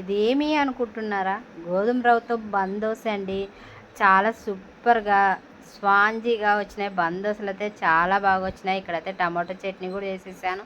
ఇదేమి అనుకుంటున్నారా? గోధుమ రవ్వతో బందోస అండి. చాలా సూపర్గా స్వాంజీగా వచ్చినాయి. బందోసలు అయితే చాలా బాగా వచ్చినాయి. ఇక్కడైతే టమాటో చట్నీ కూడా చేసేసాను.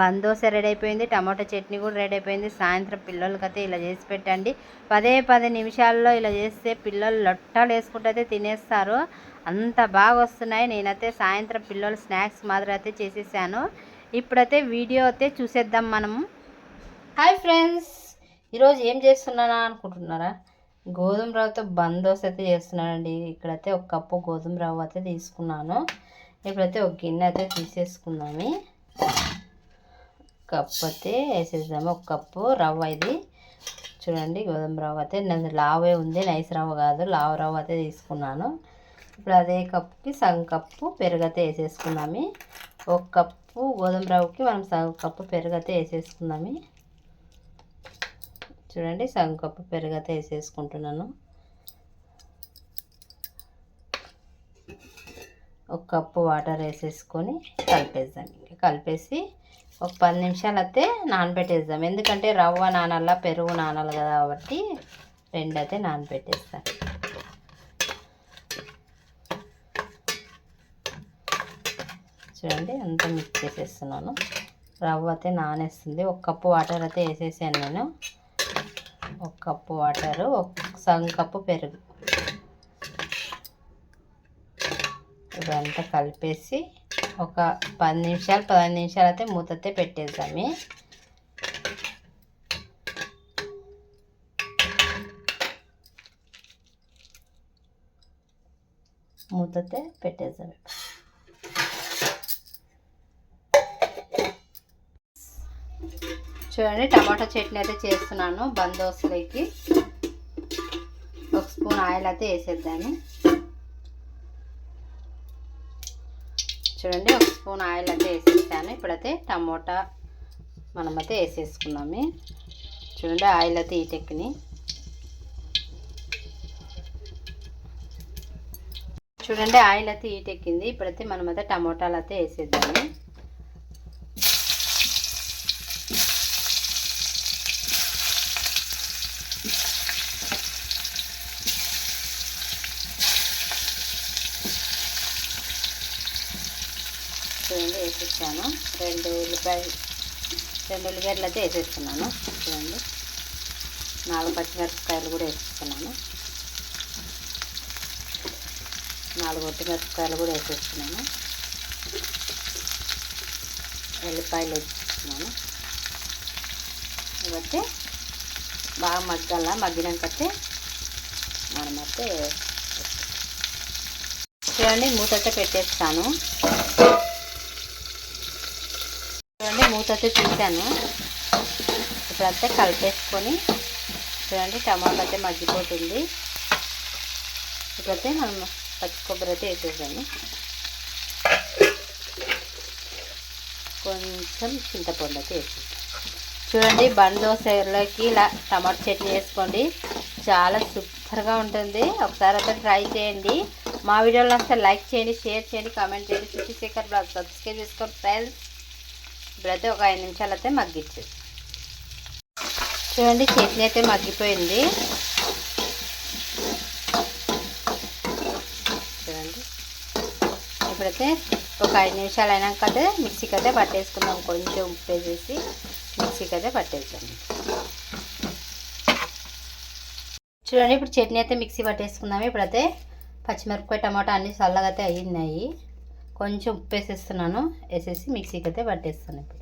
బందోస రెడీ అయిపోయింది. టమాటో చట్నీ కూడా రెడీ అయిపోయింది. సాయంత్రం పిల్లలకైతే ఇలా చేసి పెట్టండి. పదే పది నిమిషాల్లో ఇలా చేస్తే పిల్లలు లొట్టాలు వేసుకుంటూ అయితే తినేస్తారు. అంత బాగా వస్తున్నాయి. నేనైతే సాయంత్రం పిల్లలు స్నాక్స్ మాదిరి అయితే చేసేసాను. ఇప్పుడైతే వీడియో అయితే చూసేద్దాం మనము. Hi friends! ఈరోజు ఏం చేస్తున్నానా అనుకుంటున్నారా? గోధుమ రవ్వతో బందోస్ అయితే చేస్తున్నానండి. ఇక్కడైతే ఒక కప్పు గోధుమ రవ్వ అయితే తీసుకున్నాను. ఇప్పుడైతే ఒక గిన్నె అయితే తీసేసుకుందాము. కప్పు అయితే వేసేద్దాము. ఒక కప్పు రవ్వ ఇది. చూడండి గోధుమ రవ్వ అయితే నేను లావే ఉంది. నైస్ రవ్వ కాదు. లావ రవ్వ అయితే తీసుకున్నాను. ఇప్పుడు అదే కప్పుకి సగం కప్పు పెరుగైతే వేసేసుకుందాము. ఒక కప్పు గోధుమ రవ్వకి మనం సగం కప్పు పెరుగైతే వేసేసుకుందాము. చూడండి సగం కప్పు పెరుగైతే వేసేసుకుంటున్నాను. ఒక కప్పు వాటర్ వేసేసుకొని కలిపేద్దాం. ఇంకా కలిపేసి ఒక పది నిమిషాలు అయితే నానబెట్టేద్దాం. ఎందుకంటే రవ్వ నానాల పెరుగు నానాలి కదా కాబట్టి రెండు అయితే నానబెట్టేస్తాను చూడండి అంతా మిక్స్ చేసేస్తున్నాను. రవ్వ అయితే నానేస్తుంది. ఒక కప్పు వాటర్ అయితే వేసేసాను నేను. ఒక కప్పు వాటరు ఒక సగం కప్పు పెరుగు. ఇదంతా కలిపేసి ఒక పది నిమిషాలు పదిహేను నిమిషాలు అయితే మూతతే పెట్టేద్దాము. మూతతే పెట్టేద్దాం చూడండి టమాటా చట్నీ అయితే చేస్తున్నాను బందోసులకి. ఒక స్పూన్ ఆయిల్ అయితే వేసేద్దాము. చూడండి ఒక స్పూన్ ఆయిల్ అయితే వేసేసాను. ఇప్పుడైతే టమోటా మనమైతే వేసేసుకున్నాము. చూడండి ఆయిల్ అయితే ఈటెక్కిని చూడండి ఆయిల్ అయితే ఈటెక్కింది ఇప్పుడైతే మనమైతే టమోటాలు అయితే వేసేద్దాము. చూడండి రెండు ఉల్లిపాయ రెండు ఉల్లిగడ్డలు అయితే వేసేస్తున్నాను చూడండి. నాలుగు పచ్చిమిరపకాయలు కూడా వేసేస్తున్నాను నాలుగు మిరపకాయలు కూడా వేసేస్తున్నాను ఎల్లిపాయలు వేసేస్తున్నాను ఇవైతే బాగా మగ్గాల? మగ్గినాకైతే మనమైతే చూడండి మూత అయితే పెట్టేస్తాను. చూడండి మూత అయితే తీసాను ఇప్పుడంతా కలిపేసుకొని చూడండి టమాటా అయితే మగ్గిపోతుంది. ఇప్పుడైతే మనం పచ్చి కొబ్బరి అయితే వేసేసాను కొంచెం చింతపండు అయితే వేసేసాం చూడండి బందోసలోకి ఇలా టమాటా చట్నీ వేసుకోండి. చాలా సూపర్గా ఉంటుంది. ఒకసారి అయితే ట్రై చేయండి. మా వీడియోలో అసలు లైక్ చేయండి షేర్ చేయండి కామెంట్ చేయండి. శుచి శేఖర్ బ్లాగ్. సబ్స్క్రైబ్ చేసుకోండి ఫ్రెండ్స్. ఇప్పుడైతే ఒక ఐదు నిమిషాలు అయితే మగ్గిచ్చేది చూడండి చట్నీ అయితే మగ్గిపోయింది. చూడండి. ఇప్పుడైతే ఒక ఐదు నిమిషాలు అయినాక అయితే మిక్సీకి అయితే పట్టేసుకుందాం. కొంచెం ఉప్పు వేసేసి మిక్సీకి అయితే పట్టేద్దాం. చూడండి ఇప్పుడు చట్నీ అయితే మిక్సీ పట్టేసుకుందాము ఇప్పుడైతే పచ్చిమిరపకాయ టమాటా అన్ని చల్లగా అయితే అయ్యినాయి కొంచెం ఉప్పు వేసేస్తున్నాను వేసేసి మిక్సీకి అయితే పట్టేస్తాను ఇప్పుడు.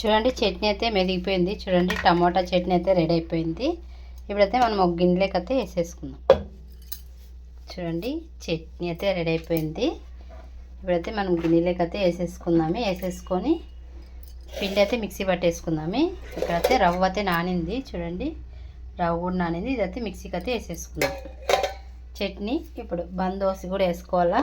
చూడండి చట్నీ అయితే మెదిగిపోయింది. చూడండి టమాటా చట్నీ అయితే రెడీ అయిపోయింది. ఇప్పుడైతే మనం ఒక గిన్నెలోకి అయితే వేసేసుకుందాం. చూడండి చట్నీ అయితే రెడీ అయిపోయింది. ఇప్పుడైతే మనం గిన్నెలోకి అయితే వేసేసుకుందాము. వేసేసుకొని పిండి అయితే మిక్సీ పట్టేసుకుందాము. ఇక్కడైతే రవ్వ అయితే నానింది చూడండి. రవ్వ కూడా నానింది. ఇదైతే మిక్సీకి అయితే వేసేసుకుందాం. చట్నీ ఇప్పుడు బందోసి కూడా వేసుకోవాలా?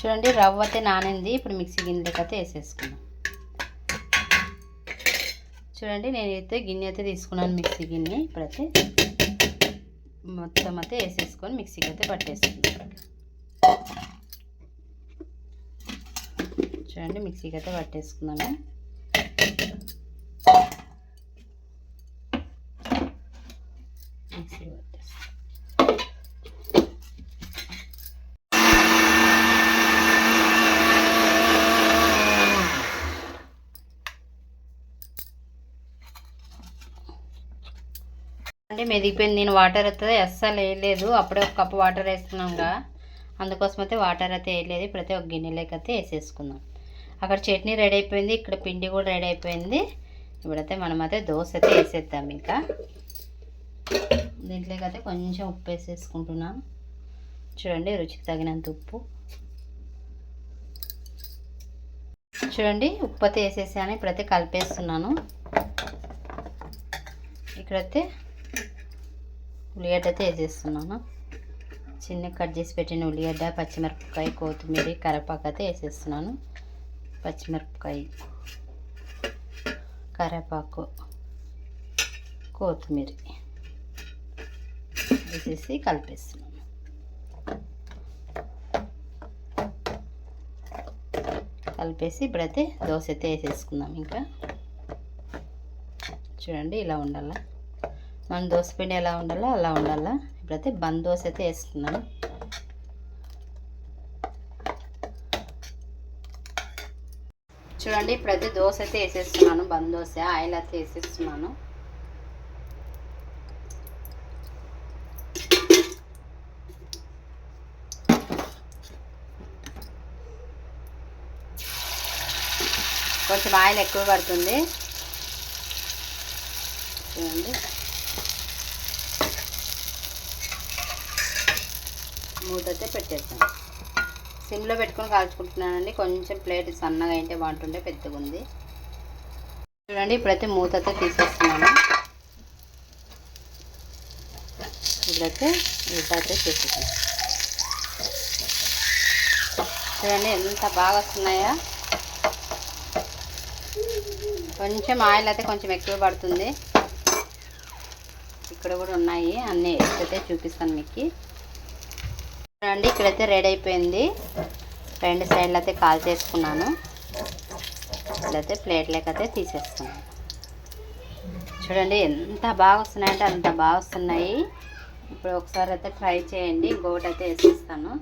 చూడండి రవ్వ అయితే నానింది. ఇప్పుడు మిక్సీ గిన్నెలకి అయితే వేసేసుకున్నాం చూడండి నేనైతే గిన్నె అయితే తీసుకున్నాను మిక్సీ గిన్నె. ఇప్పుడైతే మొత్తం అయితే వేసేసుకొని మిక్సీకి అయితే పట్టేసుకున్నాను చూడండి మిక్సీకి అయితే పట్టేసుకున్నాను. మిక్సీ అంటే మెదిగిపోయింది నేను వాటర్ అయితే అస్సలు వేయలేదు. అప్పుడే ఒక కప్పు వాటర్ వేసుకున్నాంగా అందుకోసం అయితే వాటర్ అయితే వేయలేదు. ప్రతి ఒక్క గిన్నెలోకి అయితే వేసేసుకుందాం. అక్కడ చట్నీ రెడీ అయిపోయింది ఇక్కడ పిండి కూడా రెడీ అయిపోయింది. ఇప్పుడైతే మనం అయితే దోశ అయితే వేసేద్దాం ఇంకా. దీంట్లోకి అయితే కొంచెం ఉప్పు వేసేసుకుంటున్నాం. చూడండి రుచికి తగినంత ఉప్పు. చూడండి ఉప్పు అయితే వేసేసాను ఇప్పుడైతే కలిపేస్తున్నాను. ఇక్కడైతే ఉల్లిగడ్డ అయితే వేసేస్తున్నాను. చిన్న కట్ చేసి పెట్టిన ఉల్లిగడ్డ పచ్చిమిరపకాయ కొత్తిమీర కరపాకు అయితే వేసేస్తున్నాను. పచ్చిమిరపకాయ కరేపాకు కొత్తిమీర వేసేసి కలిపేస్తున్నాను. కలిపేసి ఇప్పుడైతే దోశ అయితే వేసేసుకుందాం ఇంకా. చూడండి ఇలా ఉండాలా. మన దోశ పిండి ఎలా ఉండాలో అలా ఉండాలా. ఇప్పుడైతే బంద్ దోశ అయితే వేసుకున్నాను చూడండి ప్రతి దోశ అయితే వేసేస్తున్నాను బంద్ దోశ ఆయిల్ అయితే వేసేస్తున్నాను. కొంచెం ఆయిల్ ఎక్కువ పడుతుంది. చూడండి. మూత అయితే పెట్టేస్తాను. సిమ్లో పెట్టుకొని కాల్చుకుంటున్నానండి. కొంచెం ప్లేట్ సన్నగా అయితే బాగుంటుండే పెద్దగా ఉంది చూడండి ఇప్పుడైతే మూతతో తీసేస్తున్నాను. ఇప్పుడైతే ఉల్టా అయితే చేసేసాను చూడండి ఎంత బాగా వస్తున్నాయా. కొంచెం ఆయిల్ అయితే కొంచెం ఎక్కువ పడుతుంది. ఇక్కడ కూడా ఉన్నాయి అన్నీ ఎక్కడైతే చూపిస్తాను మీకు. చూడండి ఇక్కడైతే రెడీ అయిపోయింది. రెండు సైడ్లు అయితే కాల్ చేసుకున్నాను. ఇప్పుడైతే ప్లేట్లోకి అయితే తీసేస్తున్నాను చూడండి ఎంత బాగా వస్తున్నాయంటే అంత బాగా వస్తున్నాయి. ఇప్పుడు ఒకసారి అయితే ట్రై చేయండి గోట్ అయితే వేసేస్తాను.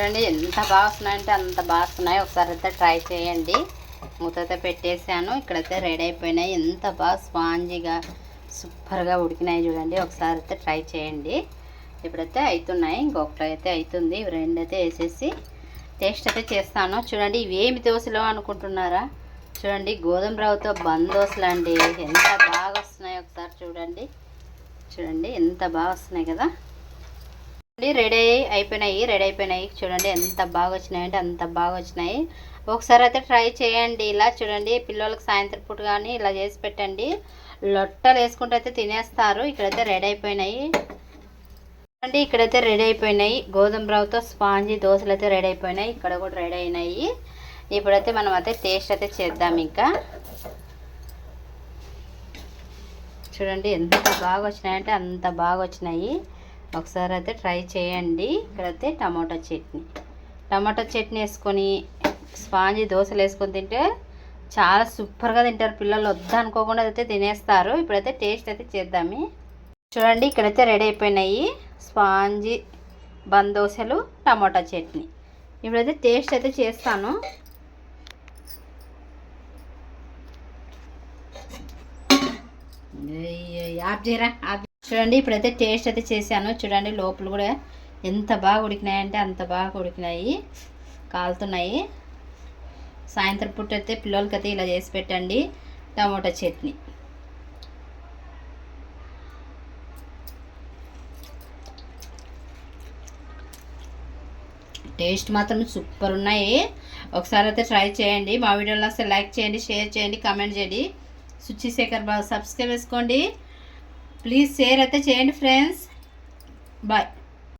చూడండి ఎంత బాగా వస్తున్నాయంటే అంత బాగా వస్తున్నాయి ఒకసారి అయితే ట్రై చేయండి. మూతతో పెట్టేసాను ఇక్కడైతే రెడీ అయిపోయినాయి. ఎంత బాగా స్పాంజీగా సూపర్గా ఉడికినాయి చూడండి. ఒకసారి అయితే ట్రై చేయండి. ఇప్పుడైతే అవుతున్నాయి ఇంకొకటి అయితే అవుతుంది ఇవి రెండు అయితే వేసేసి టేస్ట్ అయితే చేస్తాను. చూడండి ఇవి ఏమి అనుకుంటున్నారా? చూడండి గోధుమ రవ్వతో బంద్ దోశలు అండి. ఎంత బాగా వస్తున్నాయి ఒకసారి చూడండి. చూడండి ఎంత బాగా వస్తున్నాయి కదా. రెడీ అయిపోయినాయి రెడీ అయిపోయినాయి. చూడండి ఎంత బాగా వచ్చినాయి అంటే అంత బాగా వచ్చినాయి. ఒకసారి అయితే ట్రై చేయండి. ఇలా చూడండి పిల్లలకి సాయంత్రం పూట కానీ ఇలా చేసి పెట్టండి. లొట్టలు వేసుకుంటూ అయితే తినేస్తారు. ఇక్కడైతే రెడీ అయిపోయినాయి. చూడండి ఇక్కడైతే రెడీ అయిపోయినాయి. గోధుమ రవ్వతో స్పాంజీ దోశలు అయితే రెడీ అయిపోయినాయి. ఇక్కడ కూడా రెడీ అయినాయి. ఇప్పుడైతే మనం అయితే టేస్ట్ అయితే చేద్దాం ఇంకా. చూడండి ఎంత బాగా వచ్చినాయంటే అంత బాగా వచ్చినాయి. ఒకసారి అయితే ట్రై చేయండి. ఇక్కడైతే టమాటో చట్నీ. టమాటో చట్నీ వేసుకొని స్పాంజీ దోశలు వేసుకొని తింటే చాలా సూపర్గా తింటారు పిల్లలు. వద్దనుకోకుండా అయితే తినేస్తారు. ఇప్పుడైతే టేస్ట్ అయితే చేద్దాము. చూడండి ఇక్కడైతే రెడీ అయిపోయినాయి స్పాంజీ బంద్ దోశలు టమాటా చట్నీ. ఇప్పుడైతే టేస్ట్ అయితే చేస్తాను. ఆఫ్ చేయరా? ఆప్ చూడండి ఇప్పుడైతే టేస్ట్ అయితే చేశాను. చూడండి లోపల కూడా ఎంత బాగా ఉడికినాయంటే అంత బాగా ఉడికినాయి కాలుతున్నాయి. సాయంత్రం పూట అయితే పిల్లలకి అయితే ఇలా చేసి పెట్టండి టమాటా చట్నీ. టేస్ట్ మాత్రం సూపర్ ఉన్నాయి. ఒకసారి అయితే ట్రై చేయండి. మా వీడియోలో అసలు లైక్ చేయండి షేర్ చేయండి కామెంట్ చేయండి. సుచి శేఖర్ బాబు సబ్స్క్రైబ్ చేసుకోండి. ప్లీజ్ షేర్ అయితే చేయండి ఫ్రెండ్స్. బాయ్.